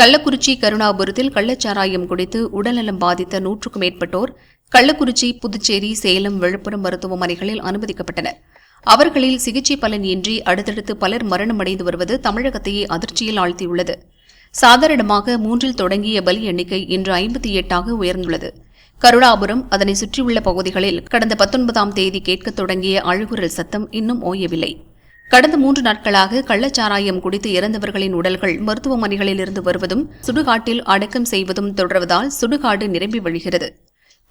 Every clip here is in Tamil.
கள்ளக்குறிச்சி கருணாபுரத்தில் கள்ளச்சாராயம் குடித்து உடல்நலம் பாதித்த நூற்றுக்கும் மேற்பட்டோர் கள்ளக்குறிச்சி புதுச்சேரி சேலம் விழுப்புரம் மருத்துவமனைகளில் அனுமதிக்கப்பட்டனர். அவர்களில் சிகிச்சை பலன் இன்றி அடுத்தடுத்து பலர் மரணமடைந்து வருவது தமிழகத்தையே அதிர்ச்சியில் ஆழ்த்தியுள்ளது. சாதாரணமாக மூன்றில் தொடங்கிய பலி எண்ணிக்கை இன்று ஐம்பத்தி எட்டாக உயர்ந்துள்ளது. கருணாபுரம் அதனை சுற்றியுள்ள பகுதிகளில் கடந்த பத்தொன்பதாம் தேதி கேட்கத் தொடங்கிய அழுகுரல் சத்தம் இன்னும் ஓயவில்லை. கடந்த மூன்று நாட்களாக கள்ளச்சாராயம் குடித்து இறந்தவர்களின் உடல்கள் மருத்துவமனைகளில் இருந்து வருவதும் சுடுகாட்டில் அடக்கம் செய்வதும் தொடர்வதால் சுடுகாடு நிரம்பி வழிகிறது.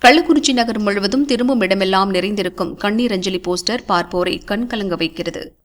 கள்ளக்குறிச்சி நகர் முழுவதும் திரும்பும் இடமெல்லாம் நிறைந்திருக்கும் கண்ணீர் அஞ்சலி போஸ்டர் பார்ப்போரை கண்கலங்க வைக்கிறது.